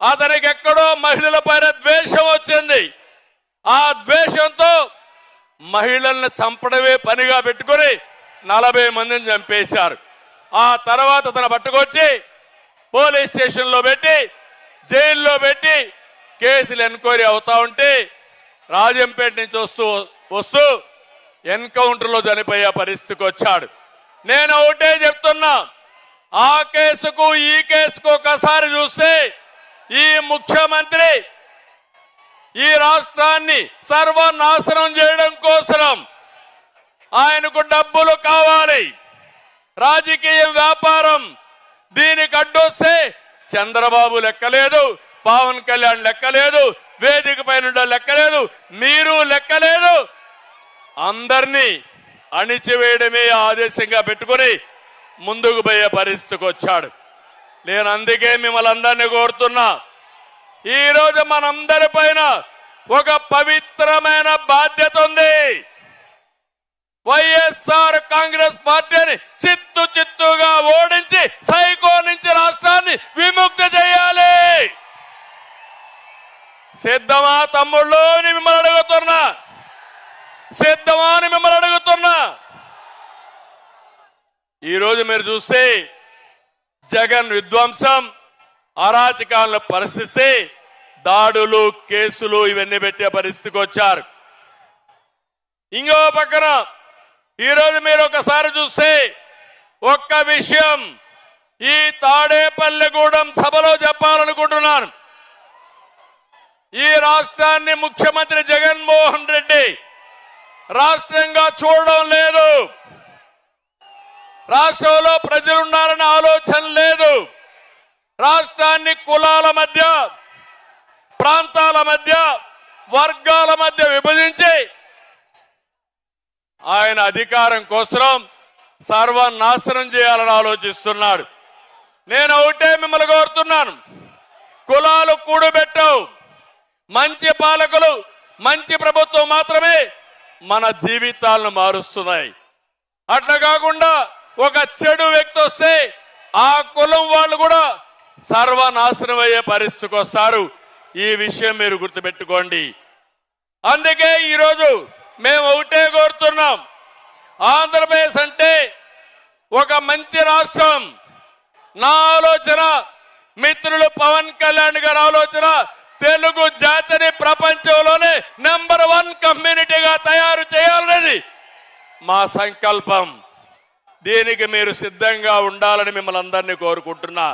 అతనికి ఎక్కడో మహిళల పైన ద్వేషం వచ్చింది. ఆ ద్వేషంతో మహిళల్ని చంపడమే పనిగా పెట్టుకొని నలభై మందిని చంపేశారు. ఆ తర్వాత తన పట్టుకొచ్చి పోలీస్ స్టేషన్లో పెట్టి జైల్లో పెట్టి కేసులు ఎన్క్వైరీ అవుతా ఉంటే రాజంపేట నుంచి వస్తూ వస్తూ ఎన్కౌంటర్లో చనిపోయే పరిస్థితికి వచ్చాడు. నేను ఒకటే చెప్తున్నా ఆ కేసుకు ఈ కేసుకు ఒకసారి చూస్తే ఈ ముఖ్యమంత్రి ఈ రాష్ట్రాన్ని సర్వనాశనం చేయడం కోసం ఆయనకు డబ్బులు కావాలి. రాజకీయ వ్యాపారం దీనికి అడ్డొస్తే చంద్రబాబు లెక్కలేదు పవన్ కళ్యాణ్ లెక్కలేదు వేదిక పైన లెక్కలేదు మీరు లెక్కలేదు. అందరినీ అణిచివేయడమే ఆదేశంగా పెట్టుకొని ముందుకు పోయే పరిస్థితికి వచ్చాడు. నేను అందుకే మిమ్మల్ని అందరినీ కోరుతున్నా. ఈరోజు మనందరి పైన ఒక పవిత్రమైన బాధ్యత ఉంది. వైఎస్ఆర్ కాంగ్రెస్ పార్టీని చిత్తు చిత్తుగా ఓడించి సైకో నుంచి రాష్ట్రాన్ని విముక్తి చేయాలి. సిద్ధమా తమ్ముళ్ళు అని మిమ్మల్ని అడుగుతున్నా. సిద్ధమా అని మిమ్మల్ని అడుగుతున్నా. ఈరోజు మీరు చూస్తే జగన్ విధ్వంసం అరాచకాలను పరిస్థితి దాడులు కేసులు ఇవన్నీ పెట్టే పరిస్థితికి వచ్చారు. ఇంకో పక్కన ఈరోజు మీరు ఒకసారి చూస్తే ఒక్క విషయం ఈ తాడేపల్లిగూడెం సభలో చెప్పాలనుకుంటున్నాను. ఈ రాష్ట్రాన్ని ముఖ్యమంత్రి జగన్మోహన్ రెడ్డి రాష్ట్రంగా చూడడం లేదు. రాష్ట్రంలో ప్రజలున్నారన్న ఆలోచన లేదు. రాష్ట్రాన్ని కులాల మధ్య ప్రాంతాల మధ్య వర్గాల మధ్య విభజించి ఆయన అధికారం కోసం సర్వనాశనం చేయాలని ఆలోచిస్తున్నాడు. నేను ఒకటే మిమ్మల్ని కోరుతున్నాను. కులాలు కూడబెట్టవు. మంచి పాలకులు మంచి ప్రభుత్వం మాత్రమే మన జీవితాలను మారుస్తున్నాయి. అట్లా కాకుండా ఒక చెడు వ్యక్తి వస్తే ఆ కులం వాళ్ళు కూడా సర్వనాశనం అయ్యే పరిస్థితికి వస్తారు. ఈ విషయం మీరు గుర్తుపెట్టుకోండి. అందుకే ఈరోజు మేము ఒకటే కోరుతున్నాం. ఆంధ్రప్రదేశ్ అంటే ఒక మంచి రాష్ట్రం. నా ఆలోచన మిత్రులు పవన్ కళ్యాణ్ గారి ఆలోచన తెలుగు జాతిని ప్రపంచంలోనే నెంబర్ వన్ కమ్యూనిటీగా తయారు చేయాలనేది మా సంకల్పం. దీనికి మీరు సిద్ధంగా ఉండాలని మిమ్మల్ని అందరినీ కోరుకుంటున్నా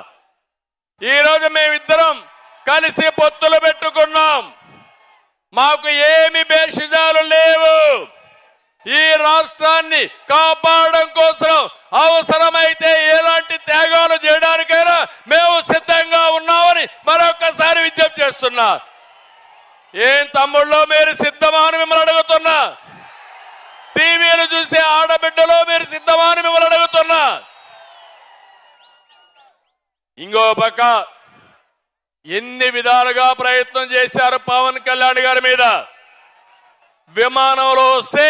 ఈరోజు మేమిద్దరం కలిసి పొత్తులు పెట్టుకున్నాం. మాకు ఏమి భేషజాలు లేవు. ఈ రాష్ట్రాన్ని కాపాడడం కోసం అవసరమైతే ఎలాంటి త్యాగాలు చేయడానికైనా మేము సిద్ధంగా ఉన్నామని మరొకసారి విజ్ఞప్తి చేస్తున్నా. ఏం తమ్ముళ్ళో మీరు సిద్ధమా అని మిమ్మల్ని అడుగుతున్నా. టీవీలు చూసే ఆడబిడ్డలో మీరు సిద్ధమా అని మిమ్మల్ని అడుగుతున్నా. ఇంకో పక్క ఎన్ని విధాలుగా ప్రయత్నం చేశారు పవన్ కళ్యాణ్ గారి మీద? విమానంలో వస్తే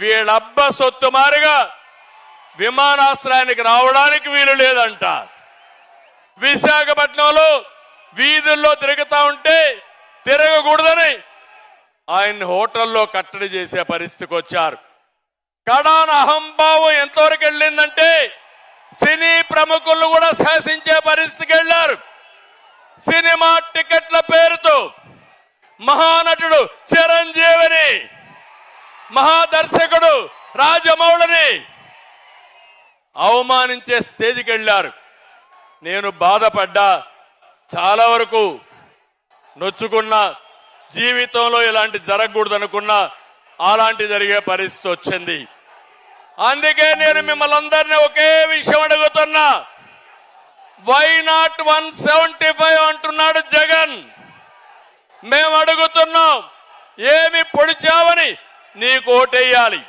వీళ్ళబ్బ సొత్తు మారిగా విమానాశ్రయానికి రావడానికి వీలు లేదంట. విశాఖపట్నంలో వీధుల్లో తిరుగుతా ఉంటే ఆయన్ని హోటల్లో కట్టడి చేసే పరిస్థితికి వచ్చారు. కడాన అహంభావం ఎంతవరకు వెళ్ళిందంటే సినీ ప్రముఖులు కూడా శాసించే పరిస్థితికి వెళ్ళారు. సినిమా టికెట్ల పేరుతో మహానటుడు చిరంజీవిని మహాదర్శకుడు రాజమౌళిని అవమానించే స్టేజ్కి వెళ్ళారు. నేను బాధపడ్డా చాలా వరకు నొచ్చుకున్నా జీవితంలో ఇలాంటి జరగకూడదు అనుకున్నా అలాంటి జరిగే పరిస్థితి వచ్చింది. అందుకే నేను మిమ్మల్ని అందరినీ ఒకే విషయం అడుగుతున్నా. Why not one seventy five అంటున్నాడు జగన్. మేము అడుగుతున్నాం ఏమి పొడిచావని నీకు ఓటేయాలి.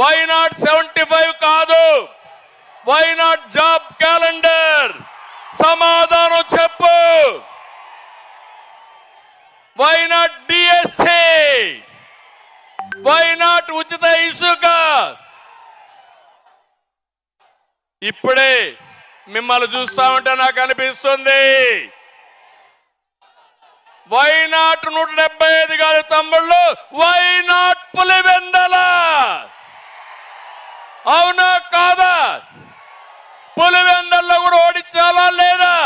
వై నాట్ సెవెంటీ ఫైవ్ కాదు. వై నాట్ జాబ్ క్యాలెండర్ సమాధానం చెప్పు why not DSC why not ఉచిత ఇసుక? ఇప్పుడే మిమ్మల్ని చూస్తా ఉంటే నాకు అనిపిస్తుంది. వై నాట్ నూట డెబ్బై ఐదు గారి తమ్ముళ్ళు? Why not Pulivendula? అవునా కాదా? పులివెందల్లో కూడా ఓడించాలా లేదా?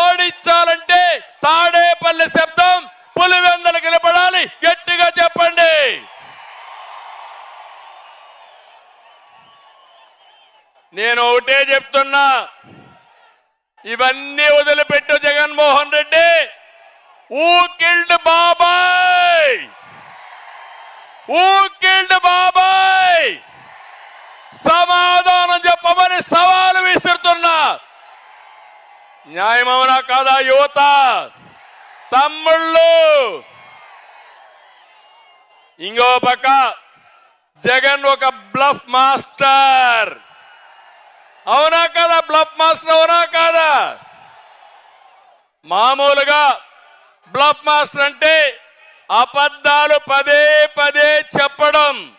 ఓడించాలంటే తాడేపల్లి శబ్దం పులివెందలు నిలబడాలి గట్టిగా చెప్పండి. నేను ఒకటే చెప్తున్నా. ఇవన్నీ వదిలిపెట్టు జగన్మోహన్ రెడ్డి. ఊ కిల్డ్ బాబాయ్. ఊ కిల్డ్ బాబాయ్. సమాధానం చెప్పమని సవాలు విసురుతున్నా. న్యాయమవునా కాదా యువత? తమ్ముళ్ళు! ఇంకో పక్క జగన్ ఒక బ్లఫ్ మాస్టర్. అవునా కాదా బ్లఫ్ మాస్టర్? అవునా కాదా? మామూలుగా బ్లఫ్ మాస్టర్ అంటే అబద్ధాలు పదే పదే చెప్పడం.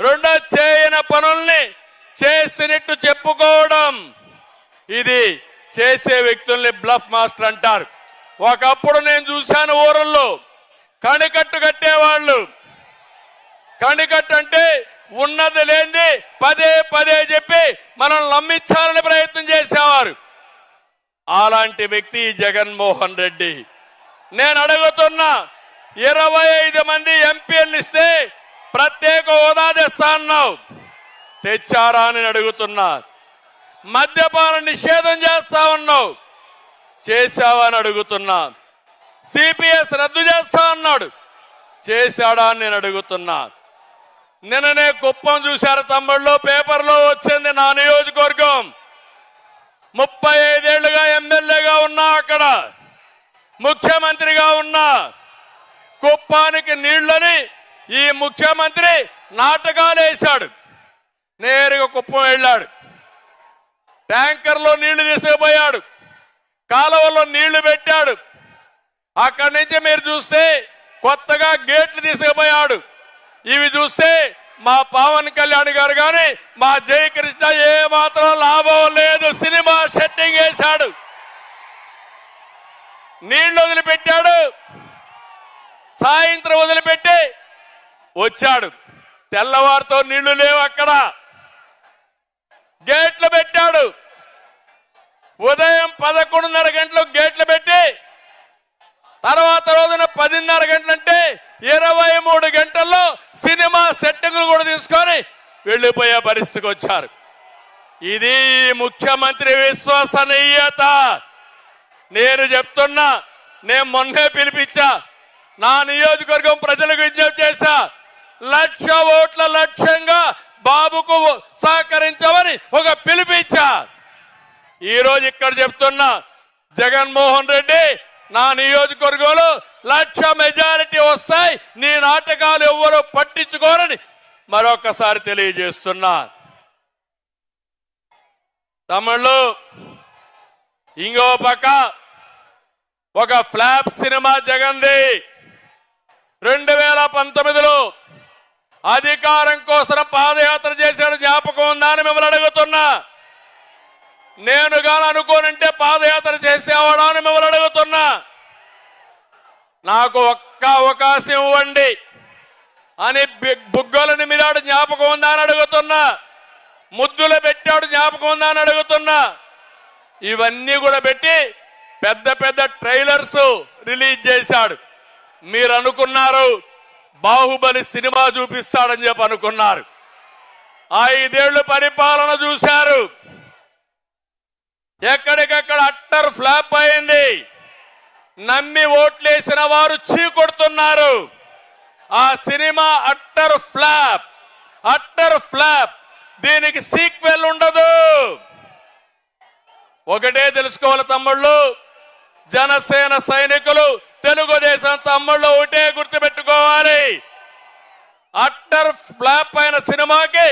రెండో చేయని పనుల్ని చేసినట్టు చెప్పుకోవడం. ఇది చేసే వ్యక్తుల్ని బ్లఫ్ మాస్టర్ అంటారు. ఒకప్పుడు నేను చూశాను ఊరల్లో. కణికట్టు కట్టేవాళ్ళు. కణికట్టు అంటే ఉన్నది లేని పదే పదే చెప్పి మనం నమ్మించాలని ప్రయత్నం చేసేవారు. అలాంటి వ్యక్తి జగన్మోహన్ రెడ్డి. నేను అడుగుతున్నా ఇరవై ఐదు మంది ఎంపీలు ఇస్తే ప్రత్యేక హోదా తెస్తా అన్నావు. తెచ్చారా అని అడుగుతున్నా. మద్యపాన నిషేధం చేస్తా ఉన్నావు. చేశావని అడుగుతున్నా. సిపిఎస్ రద్దు చేస్తా అన్నాడు. చేశాడా అని నేను అడుగుతున్నా. నిన్ననే కుప్పం చూశారు తమ్ముళ్ళు పేపర్లో వచ్చింది నా నియోజకవర్గం. ముప్పై ఐదేళ్ళుగా ఎమ్మెల్యేగా ఉన్నా అక్కడ ముఖ్యమంత్రిగా ఉన్నా. కుప్పానికి నీళ్ళని ఈ ముఖ్యమంత్రి నాటకాలు వేశాడు. నేరుగా కుప్పం వెళ్ళాడు. ట్యాంకర్లో నీళ్ళు తీసుకుపోయాడు. కాలువలో నీళ్ళు పెట్టాడు. అక్కడి నుంచి మీరు చూస్తే కొత్తగా గేట్లు తీసుకుపోయాడు. ఇవి చూస్తే మా పవన్ కళ్యాణ్ గారు కానీ మా జయకృష్ణ ఏ మాత్రం లాభం లేదు. సినిమా సెట్టింగ్ వేశాడు. నీళ్ళు వదిలిపెట్టాడు. సాయంత్రం వదిలిపెట్టి వచ్చాడు. తెల్లవారితో నీళ్ళు లేవు అక్కడ. గేట్లు పెట్టాడు. ఉదయం పదకొండున్నర గంటలకు గేట్లు పెట్టి తర్వాత రోజున పదిన్నర గంటలంటే ఇరవై మూడు గంటల్లో సినిమా సెట్టింగ్లు కూడా తీసుకొని వెళ్ళిపోయే పరిస్థితికి వచ్చారు. ఇది ముఖ్యమంత్రి విశ్వసనీయత. నేను చెప్తున్నా నేను మొన్నే పిలిపించా నా నియోజకవర్గం ప్రజలకు విజ్ఞప్తి చేశా లక్ష ఓట్ల లక్ష్యంగా బాబుకు సహకరించమని ఒక పిలుపు ఈరోజు ఇక్కడ చెప్తున్నా జగన్మోహన్ రెడ్డి నా నియోజకవర్గంలో లక్ష మెజారిటీ వస్తాయి నీ నాటకాలు ఎవరు పట్టించుకోరని మరొకసారి తెలియజేస్తున్నా. తమిళ్ళు ఇంకో పక్క ఒక ఫ్లాప్ సినిమా జగన్ది. రెండు వేల పంతొమ్మిదిలో అధికారం కోసం పాదయాత్ర చేశాడు జ్ఞాపకం ఉందా అని మిమ్మల్ని అడుగుతున్నా. నేను గాని అనుకోనంటే పాదయాత్ర చేసేవాడా అని మిమ్మల్ని అడుగుతున్నా. నాకు ఒక్క అవకాశం ఇవ్వండి అని బి- బుగ్గలని మీరాడు జ్ఞాపకం ఉందా అని అడుగుతున్నా. ముద్దులు పెట్టాడు జ్ఞాపకం ఉందా అని అడుగుతున్నా. ఇవన్నీ కూడా పెట్టి పెద్ద పెద్ద ట్రైలర్స్ రిలీజ్ చేశాడు. మీరు అనుకున్నారు బాహుబలి సినిమా చూపిస్తాడని చెప్పి అనుకున్నారు. ఐదేళ్ళు పరిపాలన చూశారు. ఎక్కడికక్కడ అట్టర్ ఫ్లాప్ అయింది. నమ్మి ఓట్లేసిన వారు చీకొడుతున్నారు ఆ cinema utter flop utter flop. దీనికి సీక్వెల్ ఉండదు. ఒకటే తెలుసుకోవాలి తమ్ముళ్ళు జనసేన సైనికులు తెలుగుదేశం తమ్ముళ్ళు ఒకటే గుర్తుపెట్టుకోవాలి. అట్టర్ ఫ్లాప్ అయిన సినిమాకి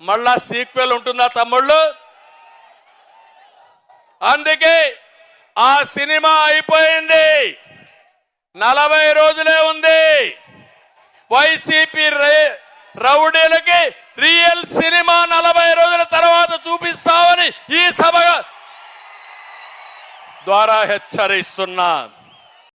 మళ్ళా సీక్వెల్ ఉంటుందా తమ్ముళ్ళు? అందుకే ఆ సినిమా అయిపోయింది. నలభై రోజులే ఉంది. వైసీపీ రే- రౌడీలకి రియల్ సినిమా నలభై రోజుల తర్వాత చూపిస్తామని ఈ సభ ద్వారా హెచ్చరిస్తున్నా.